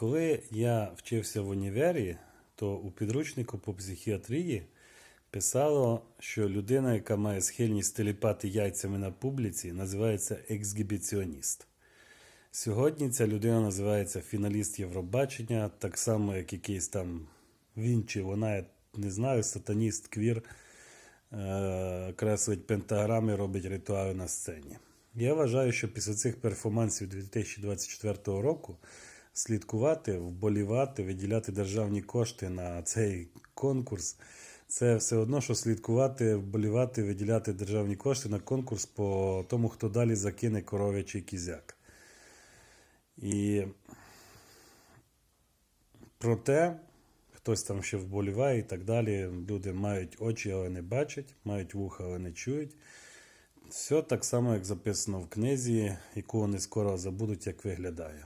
Коли я вчився в універі, то у підручнику по психіатрії писало, що людина, яка має схильність теліпати яйцями на публіці, називається ексгібіціоніст. Сьогодні ця людина називається фіналіст Євробачення, так само, як якийсь там він чи вона, я не знаю, сатаніст, квір, е- креслить пентаграми, робить ритуали на сцені. Я вважаю, що після цих перформансів 2024 року слідкувати, вболівати, виділяти державні кошти на цей конкурс. Це все одно, що слідкувати, вболівати, виділяти державні кошти на конкурс по тому, хто далі закине коров'ячий кізяк. І проте, хтось там ще вболіває і так далі. Люди мають очі, але не бачать, мають вуха, але не чують. Все так само, як записано в книзі, яку вони скоро забудуть, як виглядає.